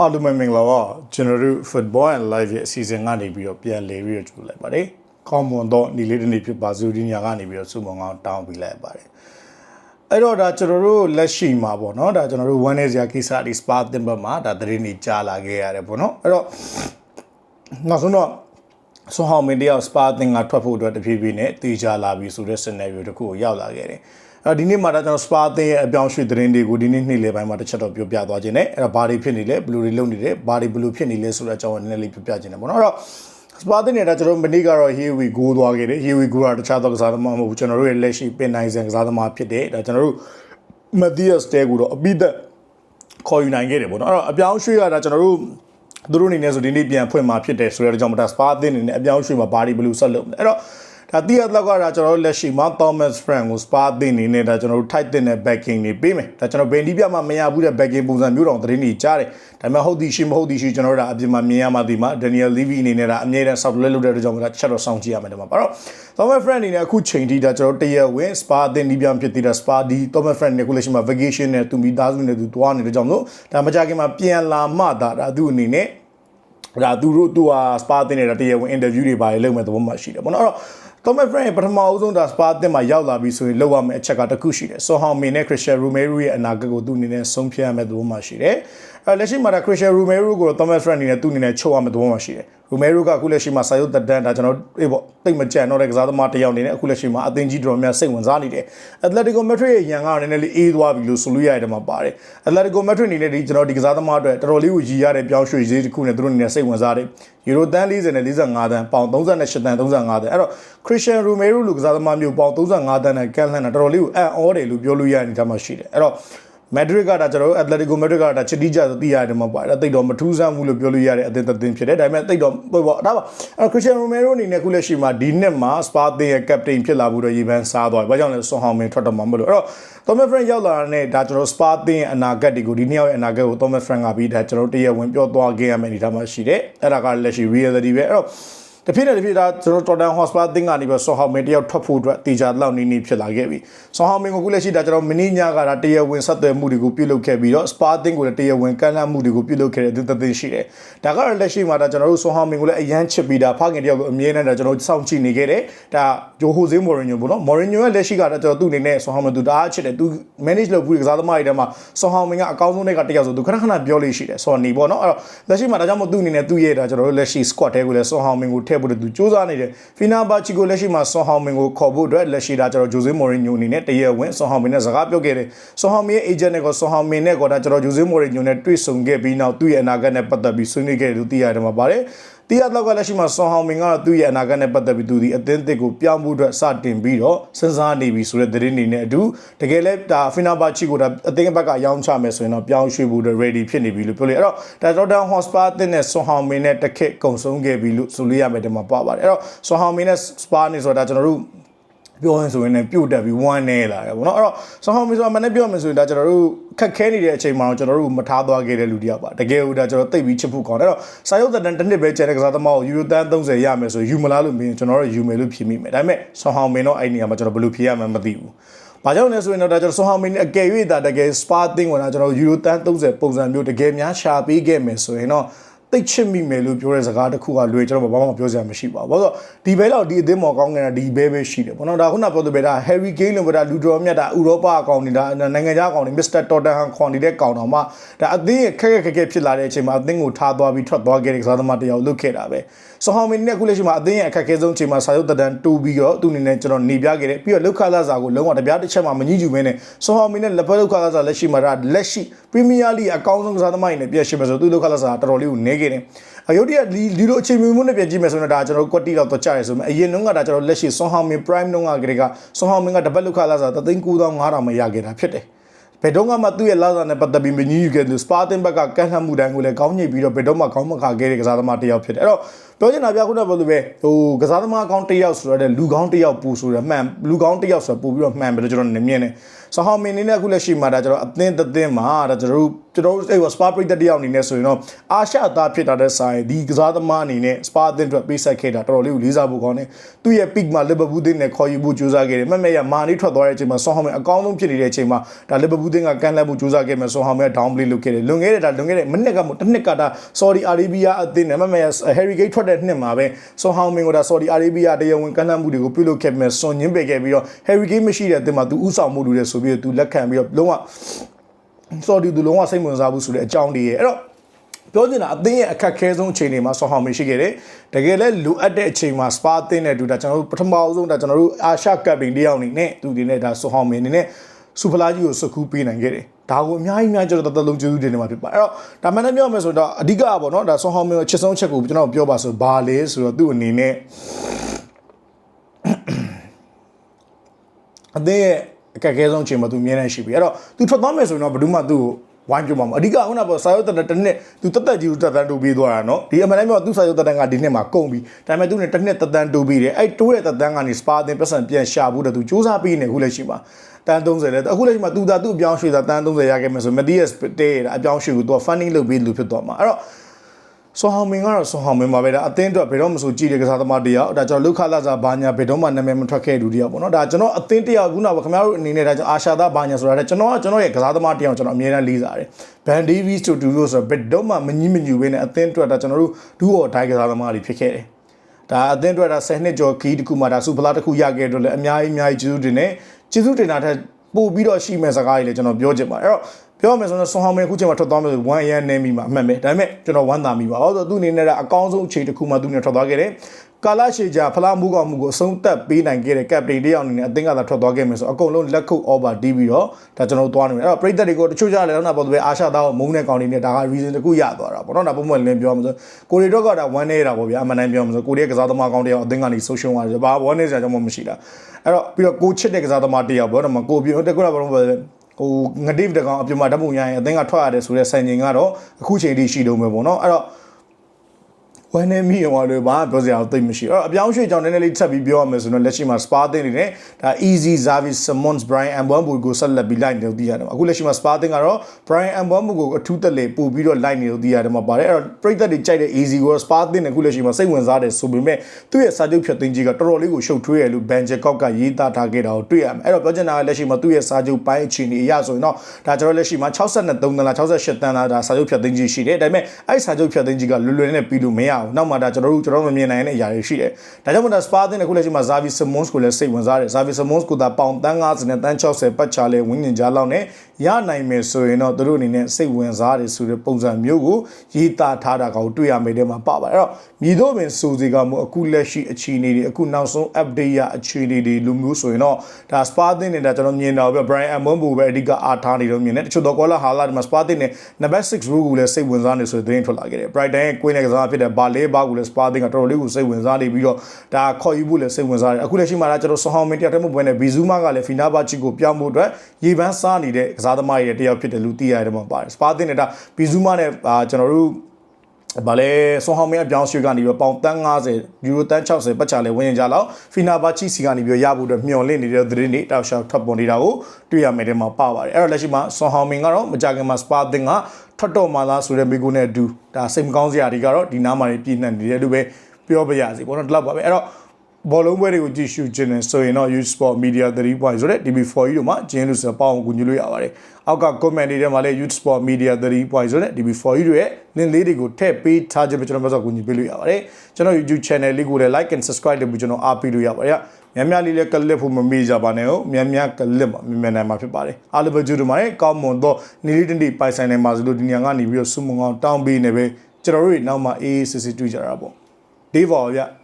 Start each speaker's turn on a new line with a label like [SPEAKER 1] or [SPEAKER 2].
[SPEAKER 1] အားလုံးပဲမင်္ဂလာပါကျွန်တော်တို့ Football and Live ရဲ့အစီအစဉ်ကနေပြီးတော့ပြန်လေပြီးတော့ကြိုလိုက်ပါတယ်။ကောင်းမွန်တော့ဒီလေးတစ်နေ့ဖြစ်ပါစုဒီညာကနေပြီးတော့စုမုံကောင်တောင်းပြီးလိုက်ပါတယ်။အဲ့တော့ဒါကျွန်တော်တို့လက်ရှိမှာပေါ့နော်ဒါကျွန်တော်တို့1 day ရာကိစ္စဒီ spa တင်ဘက်မှာဒါသတင်းတွေကြားလာခဲ့ရတယ်ပေါ့နော်။အဲ့တော့နောက်ဆုံးတော့ဆိုဟောင်းမင်းတယောက်စပါတင်ကထွက်ဖို့အတွက်တဖြည်းဖြည်းနဲ့တေချာလာပြီဆိုတဲ့ scenario တစ်ခုကိုရောက်လာခဲ့တယ်။ အဲဒီနေ့မှာတော့ကျွန်တော်စပါတင်ရဲ့အပြောင်းရွှေ့သတင်းတွေကိုဒီနေ့နေ့လယ်ပိုင်းမှာတစ်ချက်တော့ပြောပြသွားခြင်းနဲ့အဲ့တော့ဘာတွေဖြစ်နေလဲဘယ်လိုတွေလုပ်နေလဲဘာတွေဘယ်လိုဖြစ်နေလဲဆိုတဲ့အကြောင်းကိုနည်းနည်းလေးပြောပြခြင်းနဲ့ပေါ့နော်။အဲ့တော့စပါတင်နေတာကျွန်တော်မနေ့ကတော့ here we go သွားခဲ့တယ် here we go ကတခြားသောကစားသမားမဟုတ်ဘူးကျွန်တော်တို့ရဲ့လက်ရှိပင်နိုင်စံကစားသမားဖြစ်တဲ့ဒါကျွန်တော်တို့ Matthias တဲကိုတော့အပိသက်ခေါ်ယူနိုင်ခဲ့တယ်ပေါ့နော်အဲ့တော့အပြောင်းရွှေ့ရတာကျွန်တော်တို့သူတို့အနေနဲ့ဆိုဒီနေ့ပြန်ဖွင့်มาဖြစ်တယ်ဆိုတဲ့အကြောင်းမတာစပါအသင်းအနေနဲ့အပြောင်းရွှေ့မှာဘာတွေဘယ်လိုဆက်လုပ်မလဲအဲ့တော့ ဒါတိရတော့ကဒါကျွန်တော်တို့လက်ရှိမှာ Thomas Frank ကို Spa အသင်းအနေနဲ့ဒါကျွန်တော်တို့ tight တဲ့ backing တွေပေးမယ်ဒါကျွန်တော်ဘယ်ဒီပြမှာမရဘူးတဲ့ backing ပုံစံမျိုးတောင်သတင်းတွေကြားတယ်ဒါပေမဲ့ဟုတ်သည်ရှိမဟုတ်သည်ရှိကျွန်တော်တို့ဒါအပြင်မှာမြင်ရမှဒီမှာ Daniel Levy အနေနဲ့ဒါအမြဲတမ်း soft လွဲလုပ်တဲ့အတွက်ကြောင့်ဒါချက်တော့စောင့်ကြည့်ရမယ်ဒီမှာပါတော့ Thomas Frank အနေနဲ့အခုချိန်ထိဒါကျွန်တော်တရက်ဝင် Spa အသင်းဒီပြဖြစ်သေးတာ Spa ဒီ Thomas Frank နဲ့အခုလက်ရှိမှာ vacation နဲ့သူမိသားစုနဲ့သူသွားနေတဲ့ကြောင့်လို့ဒါမကြခင်မှာပြန်လာမှဒါဒါသူ့အနေနဲ့ဒါသူတို့သူဟာစပါတင်နေတာတရားဝင်အင်တာဗျူးတွေပါလေလုပ်မဲ့သဘောမှရှိတယ်ပေါ့နော်အဲ့တော့ Thomas Frank ပထမအဆုံးဒါစပါတင်မှာရောက်လာပြီဆိုရင်လောက်ရမယ့်အချက်ကတစ်ခုရှိတယ်။ဆိုဟောင်မင်နဲ့ Christian Romero ရဲ့အနာဂတ်ကိုသူအနေနဲ့ဆုံးဖြတ်ရမယ့်သဘောမှရှိတယ်။ အဲလက်ရှိမှာဒါ Christian Romero ကို Thomas Frank အနေနဲ့သူအနေနဲ့ချုပ်ရမယ့်သဘောမှရှိတယ်။ Romero ကအခုလက်ရှိမှာစာရုပ်တက်တန်းဒါကျွန်တော်အေးပေါ့တိတ်မကြံတော့တဲ့ကစားသမားတစ်ယောက်အနေနဲ့အခုလက်ရှိမှာအသင်းကြီးတော်များစိတ်ဝင်စားနေတယ်။ Atletico Madrid ရဲ့ရန်ကနည်းနည်းလေးအေးသွားပြီလို့ဆိုလို့ရတယ်မှာပါတယ်။ Atletico Madrid အနေနဲ့ဒီကျွန်တော်ဒီကစားသမားအတွက်တော်တော်လေးကိုရည်ရတဲ့ပြောင်းရွှေ့ရေးတစ်ခုနဲ့သူတို့အနေနဲ့စိတ်ဝင်စားတယ်။ယူရိုတန်း40နဲ့45တန်းပေါင်38တန်း35တန်းအဲ့တော့ Christian Romero လူကစားသမားမျိုးပေါင်35တန်းနဲ့ကန်လှန်တာတော်တော်လေးကိုအံ့ဩတယ်လို့ပြောလို့ရတဲ့အနေအထားမှာရှိတယ်။အဲ့တော့ Madrid ကဒါကျွန်တော်တို့ Atletico Madrid ကဒါချစ်တီးကြဆိုသိရတယ်မှာပါတယ်တိတ်တော့မထူးဆန်းဘူးလို့ပြောလို့ရတဲ့အသင်းသင်းဖြစ်တယ်ဒါပေမဲ့တိတ်တော့ပေါ့ဒါပါအဲ့ Cristiano Romero အနေနဲ့ခုလက်ရှိမှာဒီနှစ်မှာ Spa သင်းရဲ့ captain ဖြစ်လာဖို့တော့ရေပန်းစားသွားပြီဘာကြောင့်လဲဆွန်ဟောင်မင်ထွက်တော့မှာမလို့အဲ့တော့ Thomas Frank ရောက်လာတဲ့ဒါကျွန်တော် Spa သင်းရဲ့အနာဂတ်တွေကိုဒီနှစ်ယောက်ရဲ့အနာဂတ်ကို Thomas Frank ကပြီးဒါကျွန်တော်တရားဝင်ပြောသွားခဲ့ရမယ့်အနေအထားမှာရှိတယ်အဲ့ဒါကလက်ရှိ reality ပဲအဲ့တော့ တဖြစ်နေတဖြစ်ဒါကျွန်တော်တော်တန်ဟော့စပါအသင်းကနေပြီးဆောဟောင်မင်တယောက်ထွက်ဖို့အတွက်တေချာလောက်နီးနီးဖြစ်လာခဲ့ပြီဆောဟောင်မင်ကိုခုလက်ရှိဒါကျွန်တော်မင်းညကဒါတရားဝင်ဆက်သွယ်မှုတွေကိုပြုလုပ်ခဲ့ပြီးတော့စပါအသင်းကိုလည်းတရားဝင်ကမ်းလှမ်းမှုတွေကိုပြုလုပ်ခဲ့တဲ့အသင်းသင်းရှိတယ်ဒါကတော့လက်ရှိမှာဒါကျွန်တော်တို့ဆောဟောင်မင်ကိုလည်းအရန်ချစ်ပြီးဒါဖခင်တယောက်ကိုအမြဲတမ်းဒါကျွန်တော်စောင့်ကြည့်နေခဲ့တယ်ဒါဂျိုဟိုဇေးမော်ရင်ညိုပေါ့နော်မော်ရင်ညိုရဲ့လက်ရှိကဒါကျွန်တော်သူ့အနေနဲ့ဆောဟောင်မင်သူတအားချစ်တယ်သူ manage လုပ်ပြီးကစားသမားတွေထဲမှာဆောဟောင်မင်ကအကောင်းဆုံးတဲ့ကတယောက်ဆိုသူခဏခဏပြောလို့ရှိတယ်ဆော်နေပေါ့နော်အဲ့တော့လက်ရှိမှာဒါကြောင့်မို့သူ့အနေနဲ့သူ့ရဲ့ဒါကျွန်တော်တို့လက်ရှိ squad တဲကိုလည်းဆောဟောင်မင်ကိုထည့်ဖို့သူစူးစမ်းနေတယ်ဖီနာဘာချီကိုလက်ရှိမှာဆွန်ဟောင်မင်ကိုခေါ်ဖို့အတွက်လက်ရှိဒါကျွန်တော်ဂျိုဇေးမော်ရီညိုအနေနဲ့တရက်ဝင်ဆွန်ဟောင်မင်နဲ့စကားပြောခဲ့တယ်ဆွန်ဟောင်မင်ရဲ့ agent နဲ့ကဆွန်ဟောင်မင်နဲ့ကဒါကျွန်တော်ဂျိုဇေးမော်ရီညိုနဲ့တွေ့ဆုံခဲ့ပြီးနောက်သူ့ရဲ့အနာဂတ်နဲ့ပတ်သက်ပြီးဆွေးနွေးခဲ့တယ်လို့သိရတယ်မှာပါတယ် တီးရတော့ကလက်ရှိမှာဆွန်ဟောင်မင်ကတော့သူ့ရဲ့အနာဂတ်နဲ့ပတ်သက်ပြီးသူဒီအသင်းသစ်ကိုပြောင်းဖို့အတွက်စတင်ပြီးတော့စဉ်းစားနေပြီဆိုတဲ့သတင်းတွေနဲ့အတူတကယ်လဲဒါဖီနာဘာချီကိုဒါအသင်းဘက်ကရောင်းချမယ်ဆိုရင်တော့ပြောင်းရွှေ့ဖို့အတွက် ready ဖြစ်နေပြီလို့ပြောလို့အဲ့တော့ဒါဒေါက်တာဟော့စပါအသင်းနဲ့ဆွန်ဟောင်မင်နဲ့တခက်ကုံဆုံးခဲ့ပြီလို့ဆိုလို့ရမယ်တမပါပါတယ်အဲ့တော့ဆွန်ဟောင်မင်နဲ့စပါနေဆိုတာကျွန်တော်တို့ ပြောရင်ဆိုရင်လည်းပြုတ်တက်ပြီးဝမ်းနေလာတယ်ပေါ့နော်အဲ့တော့ဆောင်းဟောင်းမီဆိုတာမနေ့ပြောမယ်ဆိုရင်ဒါကျွန်တော်တို့ခက်ခဲနေတဲ့အချိန်မှာတော့ကျွန်တော်တို့မထားသွားခဲ့တဲ့လူတယောက်ပါတကယ်လို့ဒါကျွန်တော်တိတ်ပြီးချစ်ဖို့ကောင်းတယ်အဲ့တော့စာရုပ်သက်တမ်းတစ်နှစ်ပဲကျန်တဲ့ကစားသမားကိုယူရိုတန်း30ရမယ်ဆိုယူမလားလို့မင်းကျွန်တော်တို့ယူမယ်လို့ဖြေမိမယ်ဒါပေမဲ့ဆောင်းဟောင်းမင်းတော့အဲ့နေရာမှာကျွန်တော်ဘယ်လိုဖြေရမှန်းမသိဘူးဘာကြောင့်လဲဆိုရင်တော့ဒါကျွန်တော်ဆွန်ဟောင်မင်းအကယ်၍ဒါတကယ်စပါတင်းဝင်တာကျွန်တော်ယူရိုတန်း30ပုံစံမျိုးတကယ်များရှာပေးခဲ့မယ်ဆိုရင်တော့ တိတ်ချစ်မိမယ်လို့ပြောတဲ့စကားတစ်ခုကလွယ်ကျွန်တော်ဘာမှမပြောစရာမရှိပါဘူး။ဘာလို့ဒီဘဲလောက်ဒီအသင်းမော်ကောင်းနေတာဒီဘဲပဲရှိတယ်။ဘောနော်ဒါခုနပြောတဲ့ဘဲဒါ Harry Kane လို့ပြောတာလူတော်မြတ်တာဥရောပအကောင်နေတာနိုင်ငံခြားအကောင်နေ Mr. Tottenham ခွန်နေတဲ့ကောင်တော်မှဒါအသင်းရဲ့ခက်ခက်ခက်ခက်ဖြစ်လာတဲ့အချိန်မှာအသင်းကိုထားသွားပြီးထွက်သွားခဲ့တဲ့ကစားသမားတယောက်လုတ်ခဲ့တာပဲ။ဆောဟောင်မင်းနဲ့အခုလက်ရှိမှာအသင်းရဲ့အခက်အခဲဆုံးအချိန်မှာစာရုပ်တဒန်တူပြီးတော့သူ့အနေနဲ့ကျွန်တော်နေပြခဲ့တယ်ပြီးတော့လောက်ခလာစာကိုလုံးဝတပြားတစ်ချက်မှမညှိကျူမဲနဲ့ဆောဟောင်မင်းနဲ့လက်ဖက်လောက်ခလာစာလက်ရှိမှာဒါလက်ရှိ Premier League အကောင်းဆုံးကစားသမားတွေနဲ့ပြည့်ရှိမယ်ဆိုသူ့လောက်ခလာစာတော်တော်လေးကိုနေခဲ့တယ်။အယုတ်တရဒီဒီလိုအချိန်မျိုးမျိုးနဲ့ပြန်ကြည့်မယ်ဆိုရင်ဒါကျွန်တော်ကွက်တီတော့တော့ကြားရဆိုမှအရင်တုန်းကဒါကျွန်တော်လက်ရှိဆွန်ဟောင်မင် prime တုန်းကကလေးကဆွန်ဟောင်မင်ကတပတ်လောက်ခလာစာ3သိန်း9500မရခဲ့တာဖြစ်တယ်။ဘယ်တော့မှသူ့ရဲ့လာစာနဲ့ပတ်သက်ပြီးမငြင်းယူခဲ့လို့စပါတင်ဘက်ကကန်လှမ်းမှုတိုင်းကိုလည်းကောင်းညိတ်ပြီးတော့ဘယ်တော့မှကောင်းမခါခဲ့တဲ့ကစားသမားတစ်ယောက်ဖြစ်တယ်။အဲ့တော့ပြောချင်တာပြခုနကပြောလို့ပဲဟိုကစားသမားအကောင့်တစ်ယောက်ဆိုတော့လူကောင်းတစ်ယောက်ပူဆိုတော့မှန်လူကောင်းတစ်ယောက်ဆိုတော့ပူပြီးတော့မှန်ပြီးတော့ကျွန်တော်နေမြင်နေဆဟောင်းမင်းနေနဲ့အခုလက်ရှိမှာဒါကျွန်တော်အသင်းတစ်သင်းမှာဒါကျွန်တော်တို့ကျွန်တော်တို့အဲ့စပါပရိသတ်တစ်ယောက်အနေနဲ့ဆိုရင်တော့အာရှသားဖြစ်တာတဲ့ဆိုင်ဒီကစားသမားအနေနဲ့စပါအသင်းအတွက်ပေးဆက်ခဲ့တာတော်တော်လေးကိုလေးစားဖို့ကောင်းတယ်သူ့ရဲ့ peak မှာလီဗာပူးသင်းနဲ့ခေါ်ယူဖို့ကြိုးစားခဲ့တယ်မှတ်မဲ့ရမာနီထွက်သွားတဲ့အချိန်မှာဆဟောင်းမင်းအကောင်းဆုံးဖြစ်နေတဲ့အချိန်မှာဒါလီဗာပူးသင်းကကန်လက်ဖို့ကြိုးစားခဲ့မယ်ဆဟောင်းမင်းက down play လုပ်ခဲ့တယ်လွန်ခဲ့တဲ့ဒါလွန်ခဲ့တဲ့မိနစ်ကမှတစ်နှစ်ကဒါ Saudi Arabia အသင်းနဲ့မှတ်မဲ့ရ Harry Kane ထွက်တဲ့နှစ်မှာပဲဆဟောင်းမင်းကဒါ Saudi Arabia တရားဝင်ကန်လက်မှုတွေကိုပြုလုပ်ခဲ့မယ်စွန်ညင်းပယ်ခဲ့ပြီးတော့ Harry Kane မရှိတဲ့အသင်းမှာသူဥဆောင်မှုလုပ်တယ်ဆိုပြီးတော့သူလက်ခံပြီးတော့လုံးဝစော်ဒီသူလုံးဝစိတ်ဝင်စားဘူးဆိုတဲ့အကြောင်းတွေရဲ့အဲ့တော့ပြောချင်တာအသင်းရဲ့အခက်ခဲဆုံးအချိန်တွေမှာဆောင်းဟောင်းမရှိခဲ့တယ်တကယ်လဲလိုအပ်တဲ့အချိန်မှာစပါအသင်းနဲ့တူတာကျွန်တော်တို့ပထမအဆုံးဒါကျွန်တော်တို့အာရှကပ်ပင်တယောက်အနေနဲ့သူဒီနဲ့ဒါဆောင်းဟောင်းမင်းအနေနဲ့စူဖလာကြီးကိုစကူးပေးနိုင်ခဲ့တယ် ဒါကိုအများကြီးအများကြီးကျွန်တော်တော်တော်လုံးကျေးဇူးတင်နေမှာဖြစ်ပါတယ်အဲ့တော့ဒါမှလည်းပြောမယ်ဆိုတော့အဓိကပေါ့နော်ဒါဆောင်းဟောင်းမင်းကိုချစ်ဆုံးချက်ကိုကျွန်တော်ပြောပါဆိုဘာလဲဆိုတော့သူ့အနေနဲ့အသင်းရဲ့အခက်အခဲဆုံးအချိန်မှာသူမြင်နေရှိပြီအဲ့တော့သူထွက်သွားမယ်ဆိုရင်တော့ဘယ်သူမှသူ့ကို ဝိုင်းပြုံမှာအဓိကခုနကပေါ့စာရုပ်တက်တနှစ်သူတက်တက်ကြီးကိုတက်တန်းတူပြီးသွားတာနော်ဒီအမှန်တိုင်းပြောသူစာရုပ်တက်တန်းကဒီနှစ်မှာကုန်ပြီဒါပေမဲ့သူနဲ့တစ်နှစ်တက်တန်းတူပြီးတယ်အဲ့တိုးတဲ့တက်တန်းကနေစပါတင်ပတ်စံပြန်ရှာဖို့တဲ့သူစူးစမ်းပြီးနေခုလက်ရှိမှာတန်း30လဲအခုလက်ရှိမှာသူသာသူ့အပြောင်းရွှေ့တာတန်း30ရခဲ့မယ်ဆိုမတီးရဲ့တေးရအပြောင်းရွှေ့ကိုသူက funding လုပ်ပြီးလူဖြစ်သွားမှာအဲ့တော့ ဆွန်ဟောင်မင်ကတော့ဆွန်ဟောင်မင်ပါပဲဒါအသင်းအတွက်ဘယ်တော့မှမဆိုကြည်တဲ့ကစားသမားတယောက်ဒါကျွန်တော်လုခလာစားဘာညာဘယ်တော့မှနာမည်မထွက်ခဲ့တဲ့လူတယောက်ပေါ့နော်ဒါကျွန်တော်အသင်းတယောက်ခုနကခင်ဗျားတို့အနေနဲ့ဒါကျွန်တော်အာရှာသားဘာညာဆိုတာကျွန်တော်ကကျွန်တော်ရဲ့ကစားသမားတယောက်ကျွန်တော်အမြဲတမ်းလေးစားတယ်ဘန်ဒီဗီစ်တို့ဒူလို့ဆိုတော့ဘယ်တော့မှမငြင်းမညူပဲနဲ့အသင်းအတွက်ဒါကျွန်တော်တို့ဒူအော်ဒိုင်ကစားသမားတွေဖြစ်ခဲ့တယ်ဒါအသင်းအတွက်ဒါ10နှစ်ကျော်ခီးတစ်ခုမှဒါစူပလာတစ်ခုရခဲ့တော့လည်းအများကြီးအများကြီးကျေးဇူးတင်တယ်ကျေးဇူးတင်တာထက်ပို့ပြီးတော့ရှိမဲ့စကားတွေလည်းကျွန်တော်ပြောချင်ပါတယ်အဲ့တော့ ပြောမယ်ဆိုတော့ဆွန်ဟောင်းမဲအခုချိန်မှာထွက်သွားမယ်ဆိုဝမ်ရန်နေမိမှာအမှန်ပဲဒါပေမဲ့ကျွန်တော်ဝမ်းသာမိပါဟုတ်ဆိုသူအနေနဲ့အကောင်းဆုံးအချိန်တစ်ခုမှသူနဲ့ထွက်သွားခဲ့တယ်ကာလရှည်ကြာဖလားမှုကောင်မှုကိုအဆုံးသက်ပေးနိုင်ခဲ့တဲ့ကပတိတယောက်အနေနဲ့အသင်းကသာထွက်သွားခဲ့မယ်ဆိုအကုန်လုံးလက်ခုပ် over တီးပြီးတော့ဒါကျွန်တော်တို့သွားနေတယ်အဲ့တော့ပရိသတ်တွေကိုတချို့ကြလည်းတော့နောက်ပေါ်သူပဲအာရှသားကိုမုန်းတဲ့ကောင်တွေနဲ့ဒါက reason တစ်ခုရသွားတာပေါ့နော်ဒါပုံမှန်လင်းပြောမှာဆိုကိုရီတော့ကဒါဝမ်းနေတာပေါ့ဗျာအမှန်တမ်းပြောမှာဆိုကိုရီရဲ့ကစားသမားကောင်းတယောက်အသင်းကနေ social ရတယ်ဘာဝမ်းနေစရာကြောင့်မရှိတာအဲ့တော့ပြီးတော့ကိုချစ်တဲ့ကစားသမားတယောက်ပေါ့နော်ကိုပြောတကူလာဘာလို့ ဟိုငတိဗတကောင်အပြင်မှာဓာတ်ပုံရရင်အသင်းကထွက်ရတယ်ဆိုတဲ့ဆိုင်ငင်ကတော့အခုချိန်ထိရှိတော့မယ်ပေါ့နော်အဲ့တော့ ဝမ်းနေမိရောလို့ဘာပြောစရာသိမရှိအဲ့အပြောင်းရွှေ့ကြောင့်နည်းနည်းလေးထပ်ပြီးပြောရမယ်ဆိုတော့လက်ရှိမှာ Spa တင်နေတယ်ဒါ Easy Service Simmons Brian Mbambu ကိုဆက်လက်ပြီးလိုက်နေလို့သိရတယ်အခုလက်ရှိမှာ Spa တင်ကတော့ Brian Mbambu ကိုအထူးတက်လေပို့ပြီးတော့လိုက်နေလို့သိရတယ်မှာပါတယ်အဲ့တော့ပရိသတ်တွေကြိုက်တဲ့ Easy ကို Spa တင်နေအခုလက်ရှိမှာစိတ်ဝင်စားတယ်ဆိုပေမဲ့သူ့ရဲ့စာချုပ်ဖြတ်သိမ်းကြီးကတော်တော်လေးကိုရှုပ်ထွေးရလို့ Bangkok ကရေးသားထားခဲ့တာကိုတွေ့ရမယ်အဲ့တော့ပြောချင်တာကလက်ရှိမှာသူ့ရဲ့စာချုပ်ပိုင်းအခြေအနေအရဆိုရင်တော့ဒါကျွန်တော်လက်ရှိမှာ63တန်းလား68တန်းလားဒါစာချုပ်ဖြတ်သိမ်းကြီးရှိတယ်ဒါပေမဲ့အဲ့စာချုပ်ဖြတ်သိမ်းကြီးကလွယ်လွယ်နဲ့ပြီးလို့မရဘူးနောက်မှဒါကျွန်တော်တို့ကျွန်တော်မမြင်နိုင်တဲ့အရာတွေရှိတယ်။ဒါကြောင့်မို့ဒါ Spa တဲ့ခုလက်ရှိမှာ Xavi Simons ကိုလည်းစိတ်ဝင်စားတယ်။ Xavi Simons ကိုဒါပေါင်တန်း90နဲ့တန်း60ပတ်ချလဲဝင်းကျင်ကြားလောက်နဲ့ရနိုင်မယ်ဆိုရင်တော့သူတို့အနေနဲ့စိတ်ဝင်စားတယ်ဆိုတဲ့ပုံစံမျိုးကိုရေးသားထားတာကိုတွေ့ရမယ်တဲ့မှာပါပါတယ်။အဲ့တော့မြည်တော့ပင်စူစီကမို့အခုလက်ရှိအခြေအနေတွေအခုနောက်ဆုံး update ရအခြေအနေတွေလိုမျိုးဆိုရင်တော့ဒါ Spa တဲ့နေတာကျွန်တော်မြင်တော့ပဲ Brian Mbombo ပဲအဓိကအားထားနေတော့မြင်တယ်။တချို့တော့ Kola Hala ဒီမှာ Spa တဲ့နဲ့ number 6 rule ကိုလည်းစိတ်ဝင်စားနေဆိုတဲ့သတင်းထွက်လာခဲ့တယ်။ Brighton ရဲ့ Queen ရဲ့ကစားဖြစ်တဲ့ Ballet ဘာကိုလည်း Spa တဲ့ကတော်တော်လေးကိုစိတ်ဝင်စားနေပြီးတော့ဒါခေါ်ယူဖို့လည်းစိတ်ဝင်စားတယ်အခုလက်ရှိမှာဒါကျွန်တော်ဆွန်ဟောင်းမင်းတယောက်တည်းမပွဲနဲ့ဘီဇူးမာကလည်းဖီနာဘာချီကိုပြောင်းဖို့အတွက်ရေပန်းစားနေတဲ့ကစားသမားရဲ့တယောက်ဖြစ်တယ်လို့သိရတယ်မှာပါတယ်စပါတင်နေတာဘီဇူးမာနဲ့ကျွန်တော်တို့ဗာလေဆွန်ဟောင်းမင်းအပြောင်းရွှေ့ကနေပြီးပေါင်တန်း90ယူရိုတန်း60ပတ်ချလဲဝင်ရင်ကြလောက်ဖီနာဘာချီစီကနေပြီးရဖို့အတွက်မျှော်လင့်နေတဲ့သတင်းတွေတောက်လျှောက်ထွက်ပေါ်နေတာကိုတွေ့ရမယ်တဲ့မှာပါပါတယ်အဲ့တော့လက်ရှိမှာဆွန်ဟောင်းမင်းကတော့မကြခင်မှာစပါတင်ကထွက်တော့မှလားဆိုတဲ့မိကုနဲ့အတူဒါစိတ်မကောင်းစရာတွေကတော့ဒီနားမှာပြည့်နှံ့နေတယ်လို့ပဲပြောပြရစီပေါ့နော်ဒီလောက်ပါပဲအဲ့တော့ ဘောလုံးပွဲတွေကိုကြည့်ရှုခြင်းနဲ့ဆိုရင်တော့ Youth Sport Media 3 point ဆိုတဲ့ DB4 ကြီးတို့မှာကျင်းလို့ဆိုပေါအောင်ကူညီလို့ရပါတယ်။အောက်က comment တွေထဲမှာလည်း Youth Sport Media 3 point ဆိုတဲ့ DB4 ကြီးတို့ရဲ့ link လေးတွေကိုထည့်ပေးထားခြင်းပဲကျွန်တော်မျိုးစောကူညီပေးလို့ရပါတယ်။ကျွန်တော် YouTube channel လေးကိုလည်း like and subscribe လုပ်ပြီးကျွန်တော်အားပေးလို့ရပါတယ်။များများလေးလည်းကလစ်ဖို့မမေ့ကြပါနဲ့ဟုတ်များများကလစ်မှာမြန်မြန်နိုင်မှာဖြစ်ပါတယ်။အားလုံးပဲကြိုးတို့မှာလည်းကောင်းမွန်သောနေလေးတနေ့ပိုင်ဆိုင်နိုင်ပါစလို့ဒီညကနေပြီးတော့စုမုံအောင်တောင်းပေးနေပဲကျွန်တော်တို့နောက်မှအေးအေးစစ်စစ်တွေ့ကြတာပေါ့။ဒေးဗော်ဗျ။